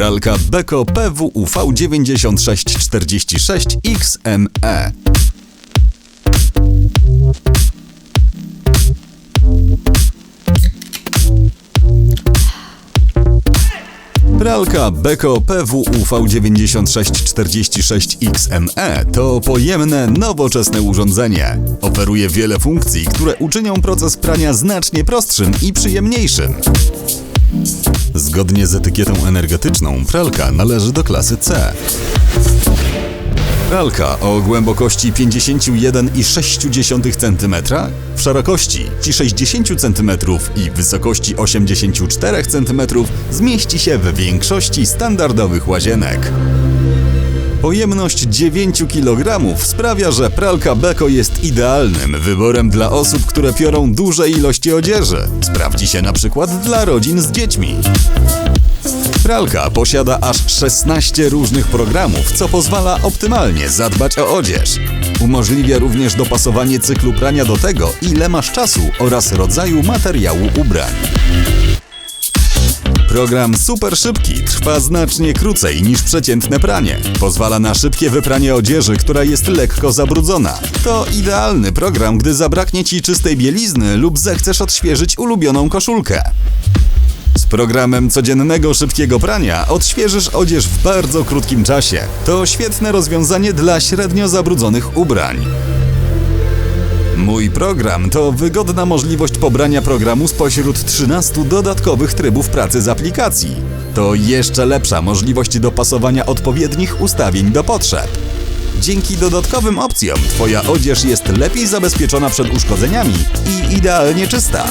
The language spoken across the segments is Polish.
Pralka Beko PWUV 9646 XME. Pralka Beko PWUV 9646 XME to pojemne, nowoczesne urządzenie. Oferuje wiele funkcji, które uczynią proces prania znacznie prostszym i przyjemniejszym. Zgodnie z etykietą energetyczną, pralka należy do klasy C. Pralka o głębokości 51,6 cm, w szerokości 60 cm i wysokości 84 cm zmieści się w większości standardowych łazienek. Pojemność 9 kg sprawia, że pralka Beko jest idealnym wyborem dla osób, które piorą duże ilości odzieży. Sprawdzi się na przykład dla rodzin z dziećmi. Pralka posiada aż 16 różnych programów, co pozwala optymalnie zadbać o odzież. Umożliwia również dopasowanie cyklu prania do tego, ile masz czasu oraz rodzaju materiału ubrań. Program super szybki trwa znacznie krócej niż przeciętne pranie. Pozwala na szybkie wypranie odzieży, która jest lekko zabrudzona. To idealny program, gdy zabraknie ci czystej bielizny lub zechcesz odświeżyć ulubioną koszulkę. Z programem codziennego szybkiego prania odświeżysz odzież w bardzo krótkim czasie. To świetne rozwiązanie dla średnio zabrudzonych ubrań. Mój program to wygodna możliwość pobrania programu spośród 13 dodatkowych trybów pracy z aplikacji. To jeszcze lepsza możliwość dopasowania odpowiednich ustawień do potrzeb. Dzięki dodatkowym opcjom Twoja odzież jest lepiej zabezpieczona przed uszkodzeniami i idealnie czysta.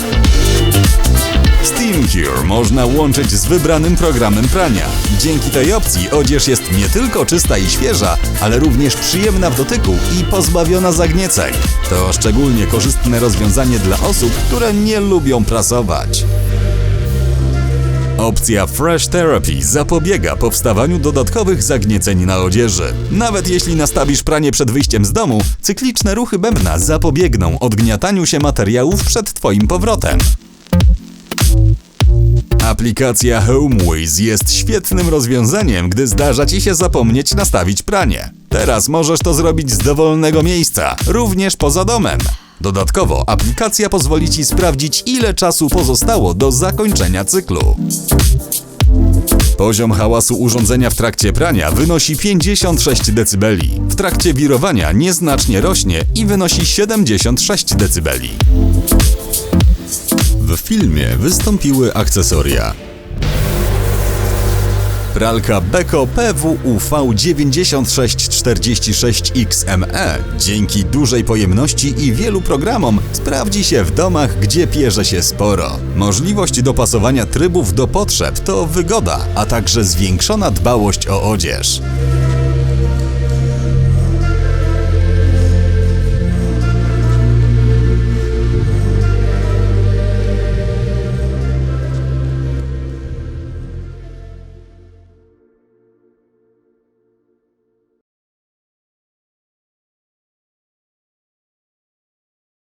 Steam Cure można łączyć z wybranym programem prania. Dzięki tej opcji odzież jest nie tylko czysta i świeża, ale również przyjemna w dotyku i pozbawiona zagnieceń. To szczególnie korzystne rozwiązanie dla osób, które nie lubią prasować. Opcja Fresh Therapy zapobiega powstawaniu dodatkowych zagnieceń na odzieży. Nawet jeśli nastawisz pranie przed wyjściem z domu, cykliczne ruchy bębna zapobiegną odgniataniu się materiałów przed Twoim powrotem. Aplikacja HomeWays jest świetnym rozwiązaniem, gdy zdarza Ci się zapomnieć nastawić pranie. Teraz możesz to zrobić z dowolnego miejsca, również poza domem. Dodatkowo aplikacja pozwoli Ci sprawdzić, ile czasu pozostało do zakończenia cyklu. Poziom hałasu urządzenia w trakcie prania wynosi 56 dB. W trakcie wirowania nieznacznie rośnie i wynosi 76 dB. W filmie wystąpiły akcesoria. Pralka Beko PWUV 9646 XME dzięki dużej pojemności i wielu programom sprawdzi się w domach, gdzie pierze się sporo. Możliwość dopasowania trybów do potrzeb to wygoda, a także zwiększona dbałość o odzież.